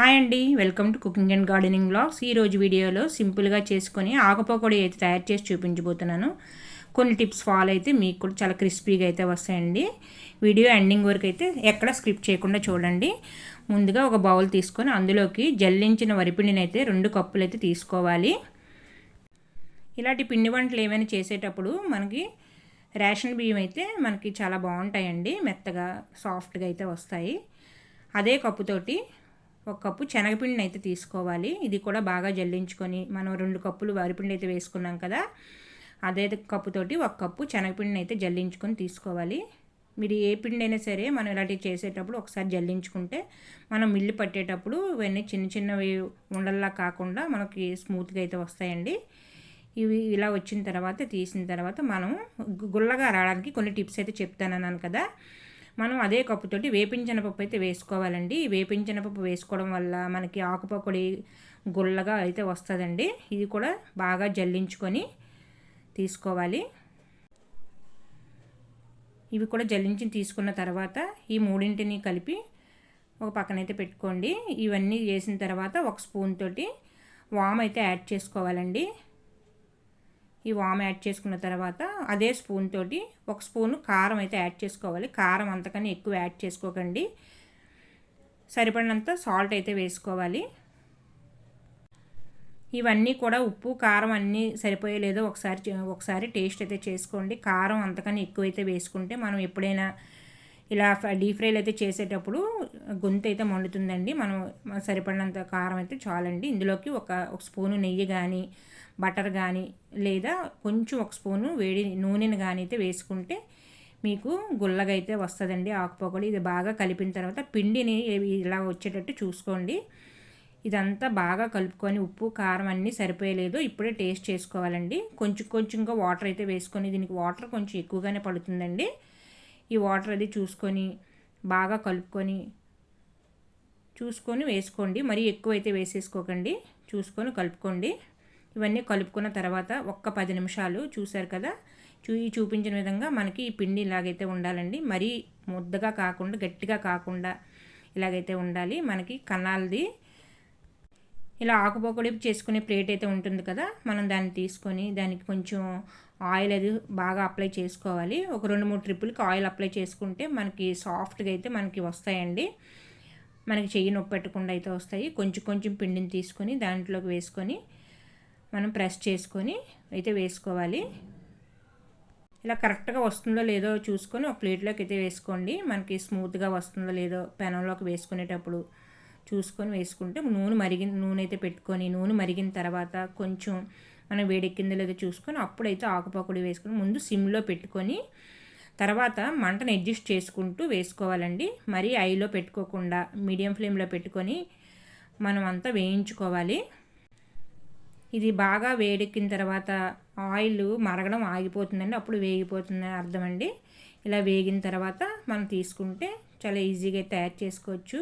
Hi అండి welcome to cooking and gardening blogs ఈరోజు వీడియోలో సింపుల్గా చేసుకొని ఆకుపకోడి అయితే తయారు చేసి చూపించబోతున్నాను. కొన్ని టిప్స్ ఫాలో అయితే మీకు కూడా చాలా క్రిస్పీగా అయితే వస్తాయండి. వీడియో ఎండింగ్ వరకు అయితే ఎక్కడ స్క్రిప్ట్ చేయకుండా చూడండి. ముందుగా ఒక బౌల్ తీసుకొని అందులోకి జల్లించిన వరిపిండిని అయితే రెండు కప్పులు అయితే తీసుకోవాలి. ఇలాంటి పిండి వంటలు ఏమైనా చేసేటప్పుడు మనకి రేషన్ బియ్యం అయితే మనకి చాలా బాగుంటాయండి. మెత్తగా సాఫ్ట్గా అయితే వస్తాయి. అదే కప్పుతోటి ఒక కప్పు శనగపిండిని అయితే తీసుకోవాలి. ఇది కూడా బాగా జల్లించుకొని మనం రెండు కప్పులు వరిపిండి అయితే వేసుకున్నాం కదా అదే కప్పుతోటి ఒక కప్పు శనగపిండిని అయితే జల్లించుకొని తీసుకోవాలి. మీరు ఏ పిండి అయినా సరే మనం ఇలాంటివి చేసేటప్పుడు ఒకసారి జల్లించుకుంటే మనం మిల్లు పట్టేటప్పుడు ఇవన్నీ చిన్న చిన్నవి ఉండల్లా కాకుండా మనకి స్మూత్గా అయితే వస్తాయండి. ఇవి ఇలా వచ్చిన తర్వాత తీసిన తర్వాత మనం గుల్లగా రావడానికి కొన్ని టిప్స్ అయితే చెప్తానన్నాను కదా. మనం అదే కప్పుతోటి వేపించిన పప్పు అయితే వేసుకోవాలండి. వేపించిన పప్పు వేసుకోవడం వల్ల మనకి ఆకుపకొడి గుల్లగా అయితే వస్తుందండి. ఇది కూడా బాగా జల్లించుకొని తీసుకోవాలి. ఇవి కూడా జల్లించి తీసుకున్న తర్వాత ఈ మూడింటిని కలిపి ఒక పక్కనైతే పెట్టుకోండి. ఇవన్నీ చేసిన తర్వాత ఒక స్పూన్ తోటి వామ్ అయితే యాడ్ చేసుకోవాలండి. ఈ వామ్ యాడ్ చేసుకున్న తర్వాత అదే స్పూన్ తోటి ఒక స్పూన్ కారం అయితే యాడ్ చేసుకోవాలి. కారం అంతకని ఎక్కువ యాడ్ చేసుకోకండి. సరిపడినంత సాల్ట్ అయితే వేసుకోవాలి. ఇవన్నీ కూడా ఉప్పు కారం అన్నీ సరిపోయలేదో ఒకసారి ఒకసారి టేస్ట్ అయితే చేసుకోండి. కారం అంతకని ఎక్కువైతే వేసుకుంటే మనం ఎప్పుడైనా ఇలా డీప్ ఫ్రైలు అయితే చేసేటప్పుడు గొంతు అయితే మండుతుందండి. మనం సరిపడినంత కారం అయితే చాలండి. ఇందులోకి ఒక ఒక స్పూను నెయ్యి కానీ బటర్ కానీ లేదా కొంచెం ఒక స్పూను వేడి నూనెను కానీ అయితే వేసుకుంటే మీకు గుల్లగా అయితే వస్తుందండి ఆకుపోకలు ఇది బాగా కలిపిన తర్వాత పిండిని ఇలా వచ్చేటట్టు చూసుకోండి. ఇదంతా బాగా కలుపుకొని ఉప్పు కారం అన్నీ సరిపోయలేదు. ఇప్పుడే టేస్ట్ చేసుకోవాలండి. కొంచెం కొంచెంగా వాటర్ అయితే వేసుకొని దీనికి వాటర్ కొంచెం ఎక్కువగానే పడుతుందండి. ఈ వాటర్ అది చూసుకొని బాగా కలుపుకొని చూసుకొని వేసుకోండి. మరీ ఎక్కువ అయితే వేసేసుకోకండి. చూసుకొని కలుపుకోండి. ఇవన్నీ కలుపుకున్న తర్వాత ఒక్క పది నిమిషాలు చూశారు కదా? చూ చూపించిన విధంగా మనకి ఈ పిండి ఇలాగైతే ఉండాలండి. మరీ ముద్దగా కాకుండా గట్టిగా కాకుండా ఇలాగైతే ఉండాలి. మనకి కన్నాలది ఇలా ఆకుపోకడి చేసుకునే ప్లేట్ అయితే ఉంటుంది కదా మనం దాన్ని తీసుకొని దానికి కొంచెం ఆయిల్ అది బాగా అప్లై చేసుకోవాలి. ఒక రెండు మూడు ట్రిప్పులకి ఆయిల్ అప్లై చేసుకుంటే మనకి సాఫ్ట్గా అయితే మనకి వస్తాయండి. మనకి చెయ్యి నొప్పి పెట్టకుండా అయితే వస్తాయి. కొంచెం కొంచెం పిండిని తీసుకొని దాంట్లోకి వేసుకొని మనం ప్రెస్ చేసుకొని అయితే వేసుకోవాలి. ఇలా కరెక్ట్గా వస్తుందో లేదో చూసుకొని ఒక ప్లేట్లోకి అయితే వేసుకోండి. మనకి స్మూత్గా వస్తుందో లేదో పెనంలోకి వేసుకునేటప్పుడు. చూసుకొని వేసుకుంటే నూనె మరిగిన నూనె అయితే పెట్టుకొని నూనె మరిగిన తర్వాత కొంచెం మనం వేడెక్కిందో లేదో చూసుకొని అప్పుడైతే ఆకుపకుడి వేసుకొని ముందు సిమ్లో పెట్టుకొని తర్వాత మంటను అడ్జస్ట్ చేసుకుంటూ వేసుకోవాలండి. మరీ ఐలో పెట్టుకోకుండా మీడియం ఫ్లేమ్లో పెట్టుకొని మనం అంతా వేయించుకోవాలి. ఇది బాగా వేడెక్కిన తర్వాత ఆయిల్ మరగడం ఆగిపోతుందండి. అప్పుడు వేగిపోతుందని అర్థం అండి ఇలా వేగిన తర్వాత మనం తీసుకుంటే చాలా ఈజీగా తయారు చేసుకోవచ్చు.